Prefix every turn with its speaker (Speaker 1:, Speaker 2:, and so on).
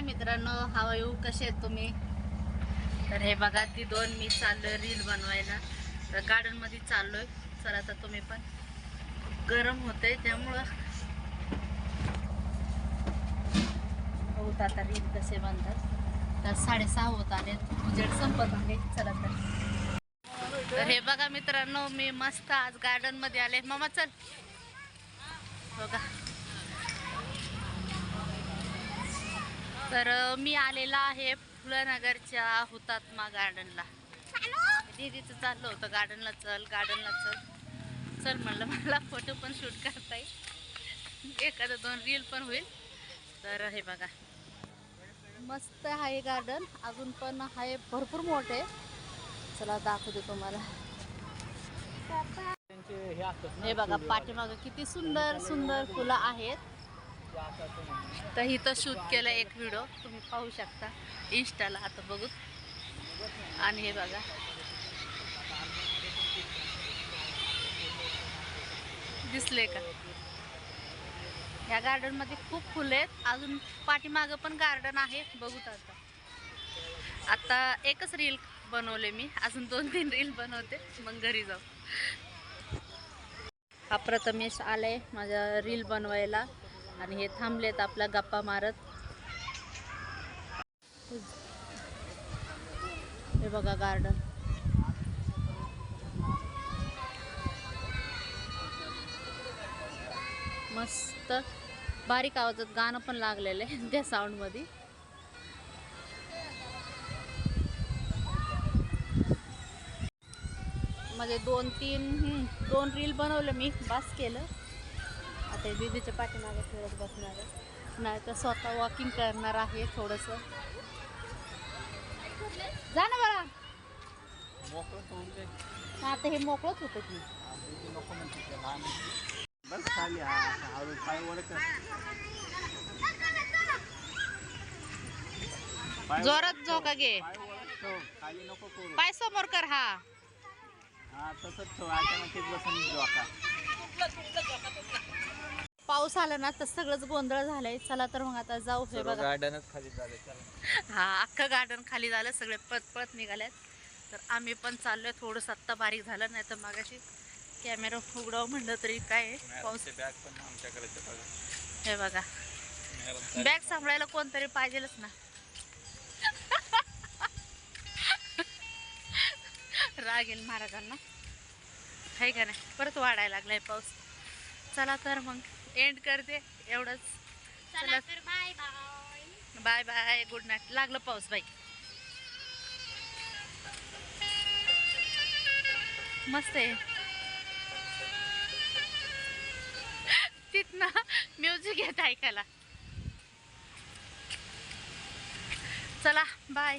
Speaker 1: हाय मित्रांनो? हाव येऊ कसे आहेत तुम्ही? तर हे बघा ती दोन मी चाललोय रील बनवायला. तर गार्डनमध्ये चाललोय. चला तर तुम्ही पण. गरम होतंय त्यामुळं. होत आता रील कसे बनतात. तर साडेसहा होत आले. उजेड संपत आले. चला तर. तर हे बघा मित्रांनो मी मस्त आज गार्डनमध्ये आले. मामा चल. बघा. तर मी आलेला आहे फुलनगरच्या हुतात्मा गार्डनला दीदीचं चाललं होतं गार्डनला चल गार्डनला चल. चल म्हणलं मला फोटो पण शूट करता येईल. एखादं दोन रील पण होईल. तर हे बघा. मस्त आहे गार्डन अजून पण आहे भरपूर मोठे. चला दाखवते तुम्हाला. हे बघा पाठीमागं किती सुंदर सुंदर फुलं आहेत. तर इथं शूट केलं एक व्हिडिओ तुम्ही पाहू शकता. इंस्टाला आता बघू. आणि हे बघा. दिसले का? ह्या गार्डनमध्ये खूप फुलं आहेत. अजून पाठीमागं पण गार्डन आहे. बघूत आता. आता एकच रील बनवले मी. अजून दोन तीन रील बनवते. मग घरी जाऊ. हा प्रथमेश आलाय माझ्या रील बनवायला. आणि हे थांबलेत आपला गप्पा मारत. हे बघा गार्डन मस्त. बारीक आवाजात गाणं पण लागलेलं आहे त्या साऊंडमध्ये म्हणजे दोन तीन दोन रील बनवलं मी बास केलं. आता हे दीदीच्या पाठीमागे फिरत बसणार. आहे नाही तर स्वतः वॉकिंग करणार आहे थोडंसं. जा ना बाळा. आता हे मोकळंच होतं की.
Speaker 2: हा
Speaker 1: जोरात. झोका घे.
Speaker 2: पाय वर ठेव. खाली नको करू.
Speaker 1: पाय समोर कर हा.
Speaker 2: हा तसंच ठेव ऑटोमॅटिक बसून जोका
Speaker 1: पाऊस आला ना तर सगळंच गोंधळ झालंय. चला तर मग आता जाऊ हे बघा.
Speaker 2: गार्डनच खाली झाले
Speaker 1: हा अख्खं गार्डन खाली झालं सगळे पळत पळत निघाल्यात तर आम्ही पण चाललोय थोडंसं आत्ता बारीक झालं नाही तर मागाशी कॅमेरा उघडावं म्हणलं तरी काय आहे, पाऊस
Speaker 2: बॅग पण आमच्याकडे
Speaker 1: हे बघा. बॅग सांभाळायला कोणतरी पाहिजेलच ना. राग येईल महाराजांना. आहे का नाही? परत वाढायला लागलाय पाऊस. चला तर मग. एंड करते. एवढंच. चला
Speaker 3: bye bye
Speaker 1: bye bye good night लागलं पाऊस बाई. मस्त आहे. तिथनं म्युझिक येत ऐकायला. चला बाय